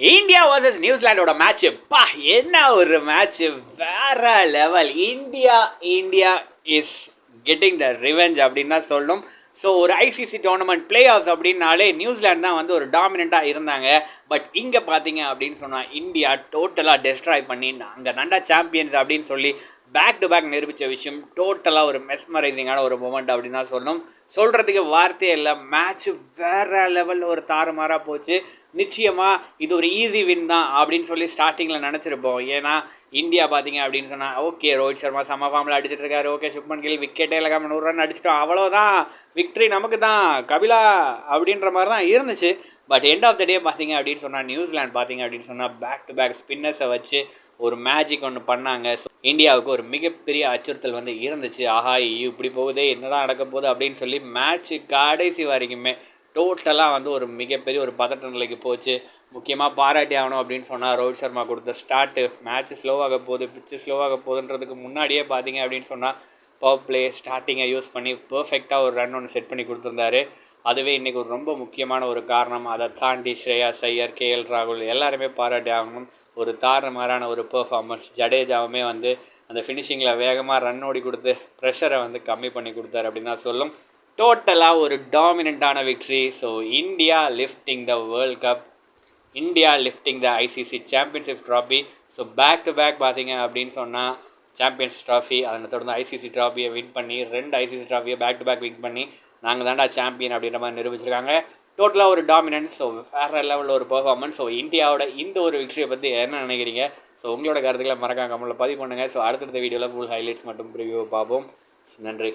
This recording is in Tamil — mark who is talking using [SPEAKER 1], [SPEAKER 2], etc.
[SPEAKER 1] இந்தியா வர்சஸ் நியூசிலாண்டோட மேட்ச் பா என்ன ஒரு மேட்ச் வேற level India India is getting the revenge அப்படின்னு தான் சொல்லணும். ஸோ ஒரு ஐசிசி டோர்னமெண்ட் பிளே ஆஃப்ஸ் அப்படின்னாலே நியூசிலாந்து தான் வந்து ஒரு டாமினண்ட்டாக இருந்தாங்க. பட் இங்கே பார்த்தீங்க அப்படின்னு சொன்னால் இந்தியா டோட்டலாக டெஸ்ட்ராய் பண்ணி நாங்கள் தாண்டா சாம்பியன்ஸ் அப்படின்னு சொல்லி பேக் டு பேக் நிரூபித்த விஷயம் டோட்டலாக ஒரு மெஸ்மரைசிங்கான ஒரு மூமெண்ட் அப்படின்னு தான் சொல்லணும். சொல்கிறதுக்கு வார்த்தையே இல்லை மேட்ச் வேற லெவலில் ஒரு தாறுமாறாக போச்சு. நிச்சயமாக இது ஒரு ஈஸி வின் தான் அப்படின்னு சொல்லி ஸ்டார்டிங்கில் நினச்சிருப்போம். ஏன்னா இந்தியா பார்த்தீங்க அப்படின்னு சொன்னால் ஓகே ரோஹித் சர்மா சம ஃபார்மில் அடிச்சிட்டு இருக்காரு. ஓகே சுப்மன் கில் விக்கெட்டே இல்லாமல் நூறு ரன் அடிச்சிட்டோம். அவ்வளோதான் விக்ட்ரி நமக்கு தான் கபிலா அப்படின்ற மாதிரி தான் இருந்துச்சு. But end of the day பார்த்தீங்க அப்படின்னு சொன்னால் நியூசிலாந்து பார்த்தீங்க அப்படின்னு சொன்னால் பேக் டு பேக் ஸ்பின்னர்ஸை வச்சு ஒரு மேஜிக் ஒன்று பண்ணாங்க. ஸோ இந்தியாவுக்கு ஒரு மிகப்பெரிய அச்சுறுத்தல் வந்து இருந்துச்சு. ஆஹா இப்படி போகுதே என்னதான் நடக்க போகுது அப்படின்னு சொல்லி மேட்ச்சு கடைசி வரைக்குமே டோட்டலாக வந்து ஒரு மிகப்பெரிய ஒரு பதட்ட நிலைக்கு போச்சு. முக்கியமாக பாராட்டி ஆகணும் அப்படின்னு சொன்னால் ரோஹித் சர்மா கொடுத்த ஸ்டார்ட்டு மேட்ச் ஸ்லோவாக போகுது பிச்சு ஸ்லோவாக போகுதுன்றதுக்கு முன்னாடியே பார்த்தீங்க அப்படின்னு சொன்னால் பவர் பிளே ஸ்டார்டிங்கை யூஸ் பண்ணி பர்ஃபெக்டாக ஒரு ரன் ஒன்று செட் பண்ணி கொடுத்துருந்தாரு. அதுவே இன்றைக்கி ஒரு ரொம்ப முக்கியமான ஒரு காரணம். அதை தாண்டி ஸ்ரேயா சையர் கே எல் ராகுல் எல்லாருமே பாராட்டி ஆகணும். ஒரு தாறுமாறான ஒரு பெர்ஃபார்மன்ஸ் ஜடேஜாவுமே வந்து அந்த ஃபினிஷிங்கில் வேகமாக ரன் ஓடி கொடுத்து ப்ரெஷரை வந்து கம்மி பண்ணி கொடுத்தாரு அப்படின்னு தான் சொல்லும். டோட்டலாக ஒரு டாமினண்ட்டான victory so India lifting the world cup India lifting the ICC championship trophy so back to back பார்த்தீங்க அப்படின்னு சொன்னால் சாம்பியன்ஸ் ட்ராஃபி அதனை தொடர்ந்து ஐசிசி ட்ராஃபியை வின் பண்ணி ரெண்டு ஐசிசி ட்ராஃபியை பேக் டு பேக் வின் பண்ணி நாங்கள் தாண்டா சாம்பியன் அப்படின்ற மாதிரி நிரூபிச்சிருக்காங்க. டோட்டலாக ஒரு டாமினன்ஸ் ஸோ வேறு லெவலில் ஒரு பர்ஃபார்மன்ஸ் ஸோ இந்தியாவோட இந்த ஒரு விக்டரியை பற்றி என்ன நினைக்கிறீங்க? ஸோ உங்களோட கருத்துக்களை மறக்காம கமலில் பதிவு பண்ணுங்கள் ஸோ அடுத்தடுத்த வீடியோவில் ஃபுல் ஹைலைட்ஸ் மட்டும் ப்ரிவியூ பார்ப்போம். நன்றி.